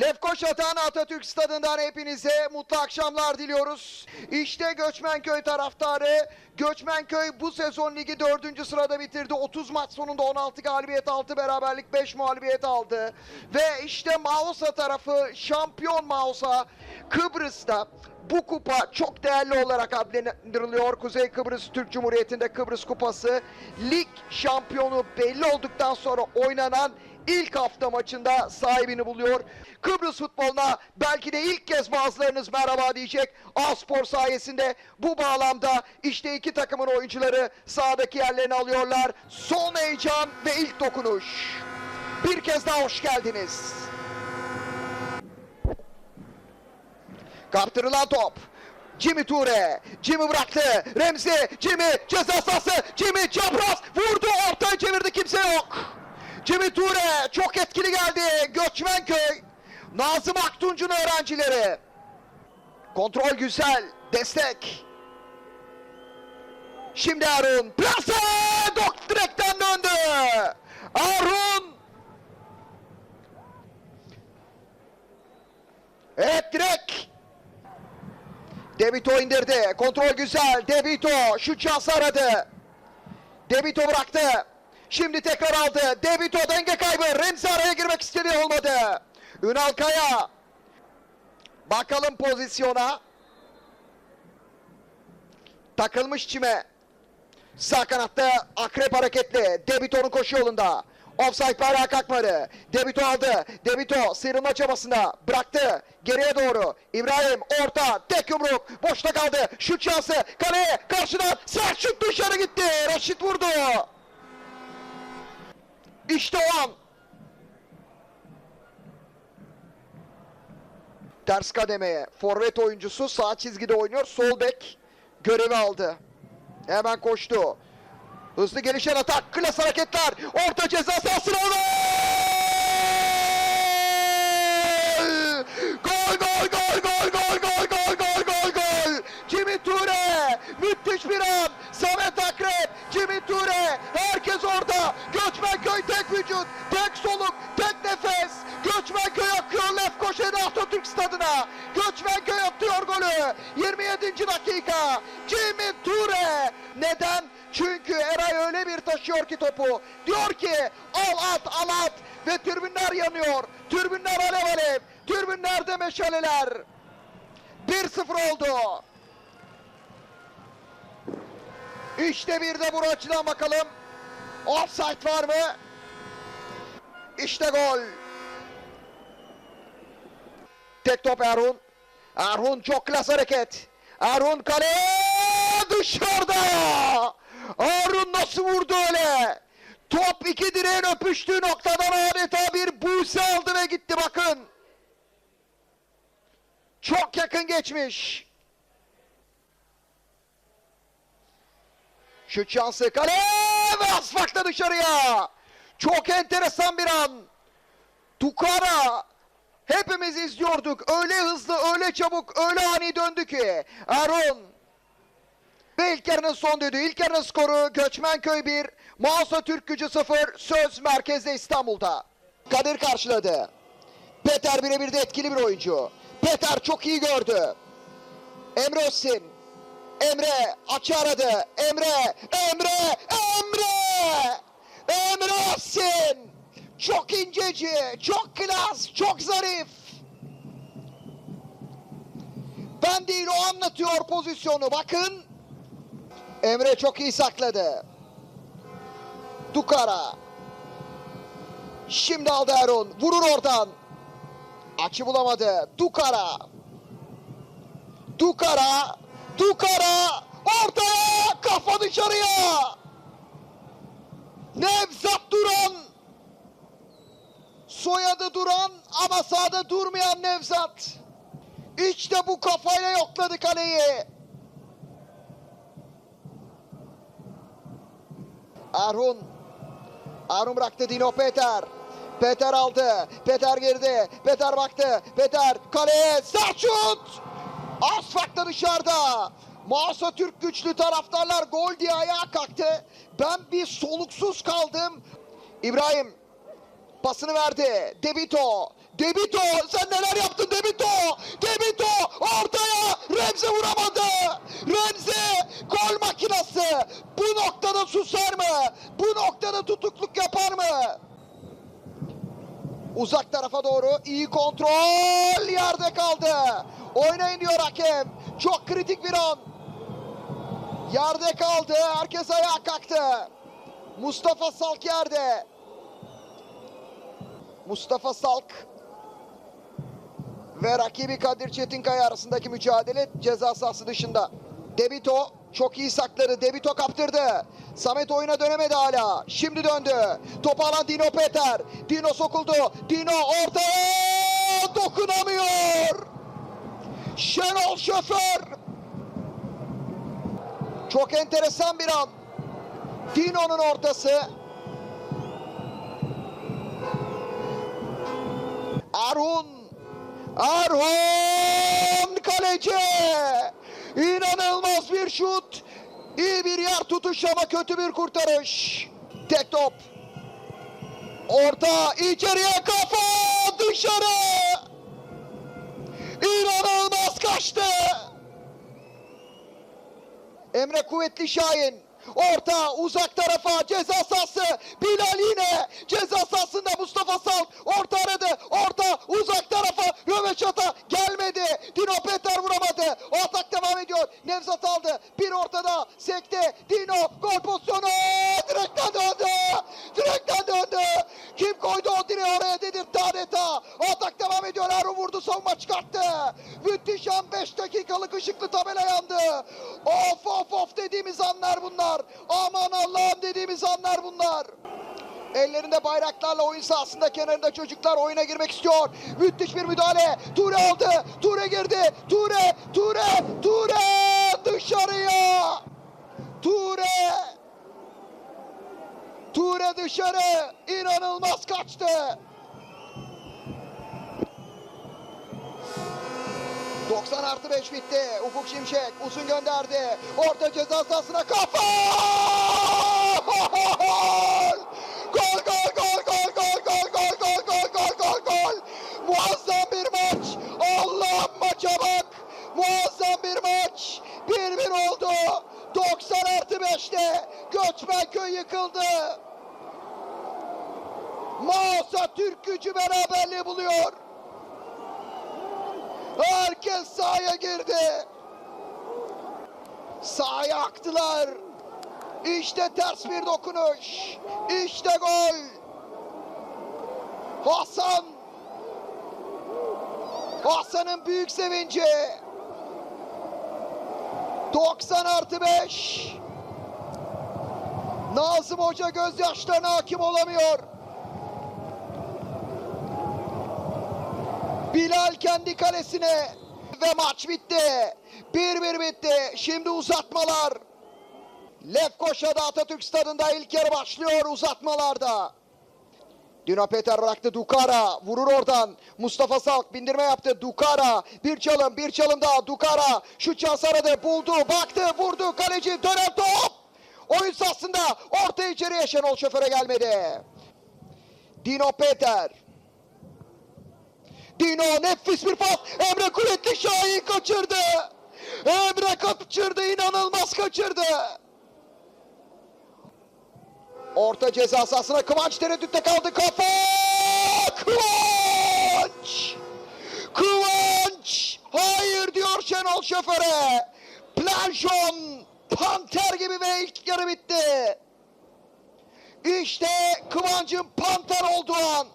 Lefkoş Atan Atatürk Stadı'ndan hepinize mutlu akşamlar diliyoruz. İşte Göçmenköy taraftarı. Göçmenköy bu sezon ligi 4. sırada bitirdi. 30 maç sonunda 16 galibiyet 6 beraberlik 5 mağlubiyet aldı. Ve işte Mausa tarafı şampiyon Mausa Kıbrıs'ta bu kupa çok değerli olarak adlandırılıyor. Kuzey Kıbrıs Türk Cumhuriyeti'nde Kıbrıs Kupası lig şampiyonu belli olduktan sonra oynanan ilk hafta maçında sahibini buluyor. Kıbrıs futboluna belki de ilk kez bazılarınız merhaba diyecek. A-Spor sayesinde bu bağlamda işte iki takımın oyuncuları sahadaki yerlerini alıyorlar. Son heyecan ve ilk dokunuş. Bir kez daha hoş geldiniz. Kaptırılan top. Jimmy Ture. Jimmy bıraktı. Remzi. Jimmy ceza sahası. Jimmy çapraz. Vurdu. Ortaya çevirdi. Kimse yok. Jimmy Ture çok etkili geldi. Göçmenköy. Nazım Aktuncu'nun öğrencileri. Kontrol güzel. Destek. Şimdi Harun. Plase. Dok direkten döndü. Harun. Evet direkt. Debito indirdi. Kontrol güzel. Debito şu şansı aradı. Debito bıraktı. Şimdi tekrar aldı. Debito denge kaybı. Remzi araya girmek istedi olmadı. Ünal Kaya. Bakalım pozisyona. Takılmış çime. Sağ kanatta akrep hareketli. Debito'nun koşu yolunda. Offside bayrağı kalkmadı. Debito aldı. Debito sıyrılma çabasında bıraktı. Geriye doğru. İbrahim orta. Tek yumruk. Boşta kaldı. Şut şansı. Kaleye karşıdan. Sert şut dışarı gitti. Raşit vurdu. İşte o an. Ters kademeye. Forvet oyuncusu sağ çizgide oynuyor. Sol bek görevi aldı. Hemen koştu. Hızlı gelişen atak. Klas hareketler. Orta ceza sahasına gol! Gol gol gol gol gol gol gol gol gol gol. Jimmy Ture. Müthiş bir an. Samet Akrep. Jimmy Ture. Herkes orada. Göçmenköy tek vücut. Tek soluk. Tek nefes. Göçmenköy akıyor Lefkoşa'da Atatürk stadına. Göçmenköy atıyor golü. 27. dakika. Jimmy Ture. Neden? Çünkü Eray öyle bir taşıyor ki topu. Diyor ki al at al at. Ve tribünler yanıyor. Tribünler alev alev. Tribünlerde meşaleler. 1-0 oldu. İşte bir de bu açıdan bakalım. Offside var mı? İşte gol. Tek top Erhun. Erhun çok klas hareket. Erhun kale dışarıda. Harun nasıl vurdu öyle? Top iki direğin öpüştüğü noktadan adeta bir buse aldı ve gitti bakın. Çok yakın geçmiş. Şut şansı kale ve asfakta dışarıya. Çok enteresan bir an. Tukara hepimiz izliyorduk. Öyle hızlı, öyle çabuk, öyle ani döndü ki. Erun ve ilk yarının son düdüğü. İlk yarının skoru Göçmenköy 1, Mausa Türk Gücü 0, Söz merkezde İstanbul'da. Kadir karşıladı. Peter birebir de etkili bir oyuncu. Peter çok iyi gördü. Emre Özsin. Emre açı aradı. Emre, Emre, Emre! Emre Özsin! Çok inceci, çok klas, çok zarif. Ben değil o anlatıyor pozisyonu. Bakın. Emre çok iyi sakladı. Dukara. Şimdi aldı Erun. Vurur oradan. Açı bulamadı. Dukara. Dukara. Dukara. Ortaya. Kafa dışarıya. Nevzat Duran. Soyadı Duran ama sahada durmayan Nevzat. İşte bu kafayla yokladı kaleyi. Arhun. Arhun bıraktı Dino Peter. Peter aldı. Peter girdi. Peter baktı. Peter kaleye sert şut. Asfakta dışarıda. Masa Türk güçlü taraftarlar gol diye ayağa kalktı. Ben bir soluksuz kaldım. İbrahim pasını verdi. Debito. Debito sen neler yaptın Debito? Debito ortaya Remzi vuramadı. Remzi gol makinası. Bu noktada susar mı? Bu noktada tutukluk yapar mı? Uzak tarafa doğru iyi kontrol yerde kaldı. Oynayın diyor hakem. Çok kritik bir an. Yerde kaldı. Herkes ayağa kalktı. Mustafa Salk yerde. Mustafa Salk ve rakibi Kadir Çetinkaya arasındaki mücadele ceza sahası dışında. Debito çok iyi sakladı. Debito kaptırdı. Samet oyuna dönemedi hala. Şimdi döndü. Topu alan Dino Peter. Dino sokuldu. Dino ortaya dokunamıyor. Şenol şoför. Çok enteresan bir an. Dino'nun ortası. Arun. Arun kaleci. İnanılmaz bir şut. İyi bir yer tutuş ama kötü bir kurtarış. Tek top. Orta içeriye kafa dışarı. İnanılmaz kaçtı. Emre Kuvvetli Şahin. Orta uzak tarafa ceza sahası. Bilal yine ceza sahasında Mustafa Sal. Orta aradı. Orta uzak tarafa. Röveşata gelmedi. Dino Peter vuramadı. O atak devam ediyor. Nevzat aldı. Bir ortada sekte. Dino gol pozisyonu. Direkten döndü. Direkten döndü. Kim koydu o direği oraya dedirtti adeta. O atak devam ediyor. Erun vurdu savunma çıkarttı. Müthiş an 5 dakikalık tabela yandı. Of of of dediğimiz anlar bunlar. Aman Allah'ım dediğimiz anlar bunlar. Ellerinde bayraklarla oyun sahasında kenarında çocuklar oyuna girmek istiyor. Müthiş bir müdahale. Ture aldı. Ture girdi. Ture, Ture, Ture dışarıya. Ture. Ture dışarı. İnanılmaz kaçtı. 90 artı 5 bitti. Ufuk Şimşek uzun gönderdi. Orta ceza sahasına kafa! Gol gol gol gol gol gol gol gol gol gol gol gol. Muazzam bir maç. Allah'ım maça bak. Muazzam bir maç. 1-1 oldu. 90 artı 5'te Göçmenköy yıkıldı. Mausa Türk gücü beraberliği buluyor. Herkes sahaya girdi. Sahaya aktılar. İşte ters bir dokunuş. İşte gol. Hasan. Hasan'ın büyük sevinci. 90 artı 5. Nazım Hoca gözyaşlarına hakim olamıyor. Bilal kendi kalesine ve maç bitti. 1-1 bitti. Şimdi uzatmalar. Lefkoşa'da Atatürk Stadı'nda ilk yarı başlıyor uzatmalarda. Dino Peter bıraktı Dukara. Vurur oradan. Mustafa Salk bindirme yaptı. Dukara. Bir çalım bir çalım daha. Dukara. Şu şans aradı. Buldu. Baktı. Vurdu. Kaleci dönen top. Oyun sahasında orta içeriye Şenol Şoför'e gelmedi. Dino Peter. Dino nefis bir pas. Emre Kuvvetli Şahin kaçırdı. Emre kaçırdı. inanılmaz kaçırdı. Orta ceza sahasına Kıvanç tereddütte kaldı. Kafa! Kıvanç! Kıvanç! Hayır diyor Şenol Şoför'e. Planşon panter gibi ve ilk yarı bitti. İşte Kıvanç'ın panter olduğu an.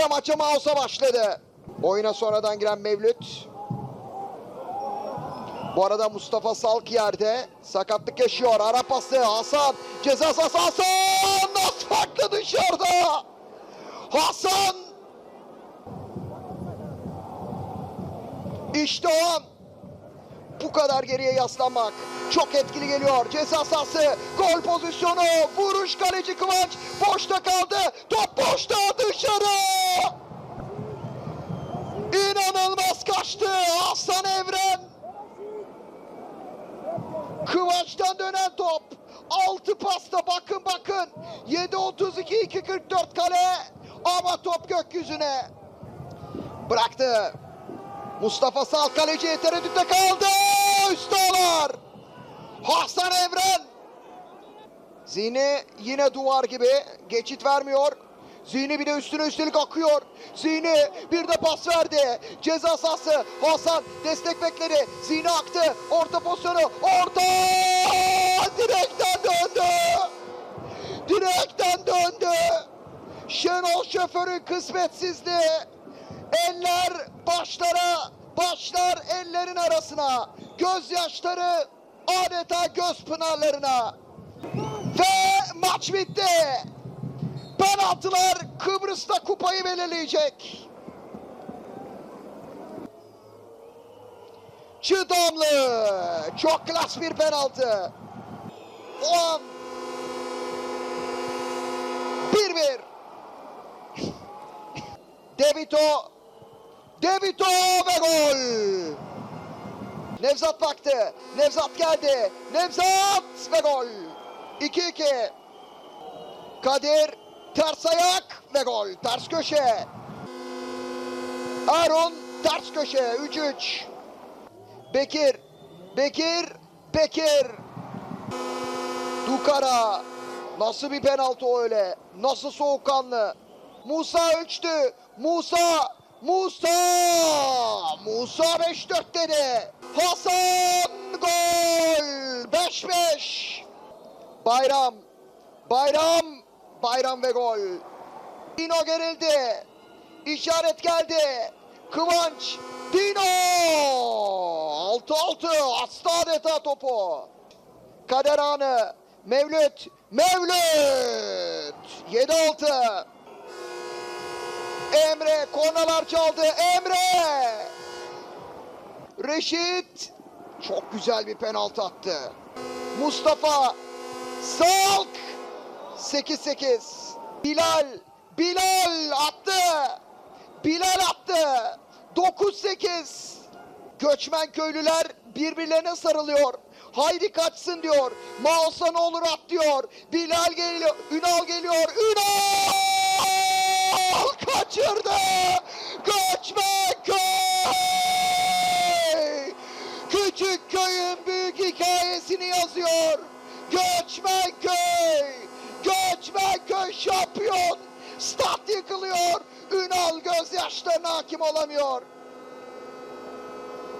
Ve maça Mausa başladı. Oyuna sonradan giren Mevlüt. Bu arada Mustafa Salk yerde. Sakatlık yaşıyor. Ara pası Hasan. Ceza sahası Hasan. Nasıl farklı dışarıda. Hasan. İşte o an. Bu kadar geriye yaslanmak çok etkili geliyor. Ceza sahası, gol pozisyonu, vuruş kaleci Kıvanç boşta kaldı. Top boşta dışarı. İnanılmaz kaçtı Hasan Evren. Kıvanç'tan dönen top. Altı pasta bakın bakın. 7.32 2.44 kale ama top gökyüzüne. Bıraktı. Mustafa Sal kaleci tereddütte kaldı. Üstalar. Hasan Evren. Zihni yine duvar gibi geçit vermiyor. Zihni bir de üstüne üstelik akıyor. Zihni bir de pas verdi. Ceza sahası Hasan destek bekledi. Zihni aktı. Orta pozisyonu. Orta! Direkten döndü. Direkten döndü. Şenol Şoför'ün kısmetsizliği. Eller başlara, başlar ellerin arasına. Gözyaşları adeta göz pınarlarına. Ve maç bitti. Penaltılar Kıbrıs'ta kupayı belirleyecek. Çıdamlı. Çok klas bir penaltı. O an 1-1. Devito. Devito ve gol. Nevzat baktı. Nevzat geldi. Nevzat ve gol. 2-2. Kadir ters ayak ve gol. Ters köşe. Aaron ters köşe. 3-3. Bekir. Bekir. Bekir. Dukara. Nasıl bir penaltı o öyle? Nasıl soğukkanlı? Musa ölçtü. Musa. Musa. Musa 5-4 dedi. Hasan gol. 5-5. Bayram. Bayram. Bayram ve gol. Dino gerildi. İşaret geldi. Kıvanç. Dino. 6-6. Hasta adeta topu. Kader anı. Mevlüt. Mevlüt. 7-6. Emre kornalar çaldı. Emre. Reşit. Çok güzel bir penaltı attı. Mustafa. Salk. 8-8. Bilal. Bilal attı. Bilal attı. 9-8. Göçmen köylüler birbirlerine sarılıyor. Haydi kaçsın diyor. Mausa ne olur at diyor. Bilal geliyor. Ünal geliyor. Ünal kaçırdı. Göçmen köy. Küçük köyün büyük hikayesini yazıyor. Göçmen köy. Göçmen köy şampiyon. Stat yıkılıyor. Ünal gözyaşlarına hakim olamıyor.